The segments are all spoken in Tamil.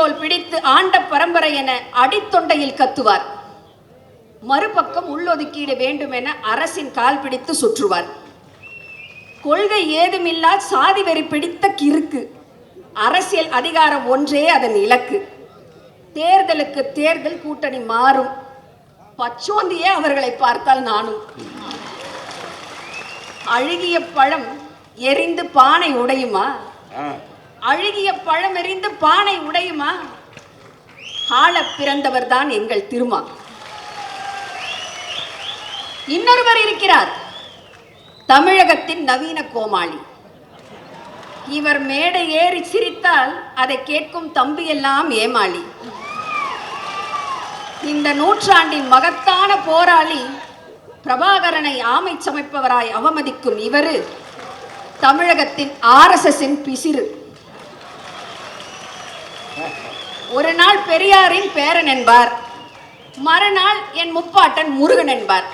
கத்திரிக்கோல் பிடித்து ஆண்ட பரம்பரை என அடித்தொண்டையில் கத்துவார். மறுபக்கம் உள்ளொதுக்கீடு வேண்டும் என அரசின் கால் பிடித்து சுற்றுவார். கொள்கை ஏதுமில்லா சாதி வெறி பிடித்த கிறுக்கு. அரசியல் அதிகாரம் ஒன்றே அதன் இலக்கு. தேர்தலுக்கு தேர்தல் கூட்டணி மாறும். பச்சோந்தியே அவர்களை பார்த்தால் நானும். அழுகிய பழம் எரிந்து பானை உடையுமா? அழுகிய பழம் எறிந்து பானை உடையுமா? ஆள பிறந்தவர் தான் எங்கள் திருமா. இன்னொருவர் இருக்கிறார். தமிழகத்தின் நவீன கோமாளி. இவர் மேடை ஏறி சிரித்தால் அதை கேட்கும் தம்பி எல்லாம் ஏமாளி. இந்த நூற்றாண்டின் மகத்தான போராளி பிரபாகரனை ஆமை சமைப்பவராய் அவமதிக்கும் இவரு தமிழகத்தின் ஆர்எஸ்எஸ்ஸின் பிசிறு. ஒரு நாள் பெரியாரின் பேரன் என்பார். மறுநாள் என் முப்பாட்டன் முருகன் என்பார்.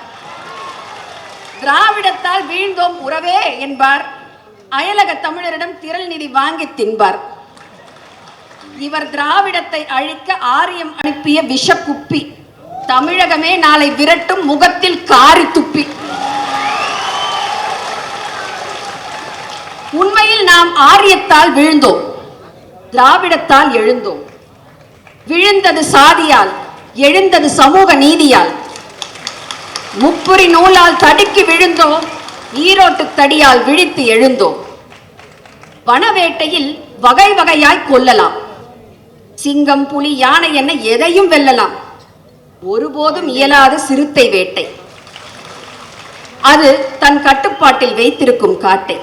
திராவிடத்தால் வீழ்ந்தோம் உறவே என்பார். அயலக தமிழரிடம் திரள் நிதி வாங்கி தின்பார். இவர் திராவிடத்தை அழிக்க ஆரியம் அனுப்பிய விஷக்குப்பி. தமிழகமே நாளை விரட்டும் முகத்தில் காரி துப்பி. உண்மையில் நாம் ஆரியத்தால் விழுந்தோம். திராவிடத்தால் எழுந்தோம். விழுந்தது சாதியால் எழுந்தது சமூக நீதியால். முப்புரி நூலால் தடுக்கி விழுந்தோம் ஈரோட்டு தடியால் விழித்து எழுந்தோம். வனவேட்டையில் வகை வகையாய் கொல்லலாம். சிங்கம் புலி யானை என எதையும் வெல்லலாம். ஒருபோதும் இயலாத சிறுத்தை வேட்டை. அது தன் கட்டுப்பாட்டில் வைத்திருக்கும் காட்டை.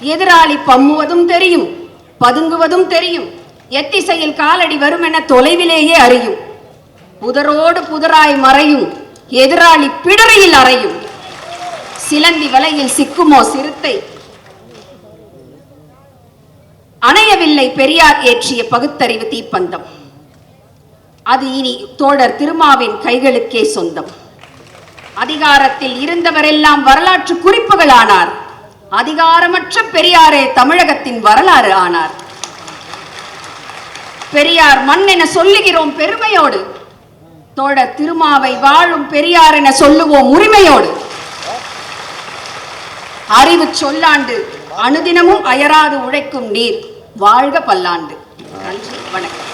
எதிராளி பம்முவதும் தெரியும். பதுங்குவதும் தெரியும். எத்திசையில் காலடி வரும் என தொலைவிலேயே அறியும். புதரோடு புதராய் மறையும். எதிராளி பிடரையில் அறையும். சிலந்தி வலையில் சிக்குமோ சிறுத்தை? அணையவில்லை பெரியார் ஏற்றிய பகுத்தறிவு தீப்பந்தம். அது இனி தோழர் திருமாவின் கைகளுக்கே சொந்தம். அதிகாரத்தில் இருந்தவரெல்லாம் வரலாற்று குறிப்புகளானார். அதிகாரமற்ற பெரியாரே தமிழகத்தின் வரலாறு ஆனார். பெரியார் மண் என சொல்லுகிறோம் பெருமையோடு. தோழ திருமாவை வாழும் பெரியார் என சொல்லுவோம் உரிமையோடு. அறிவு சொல்லாண்டு அனுதினமும் அயராது உழைக்கும் நீர். வாழ்க பல்லாண்டு. நன்றி வணக்கம்.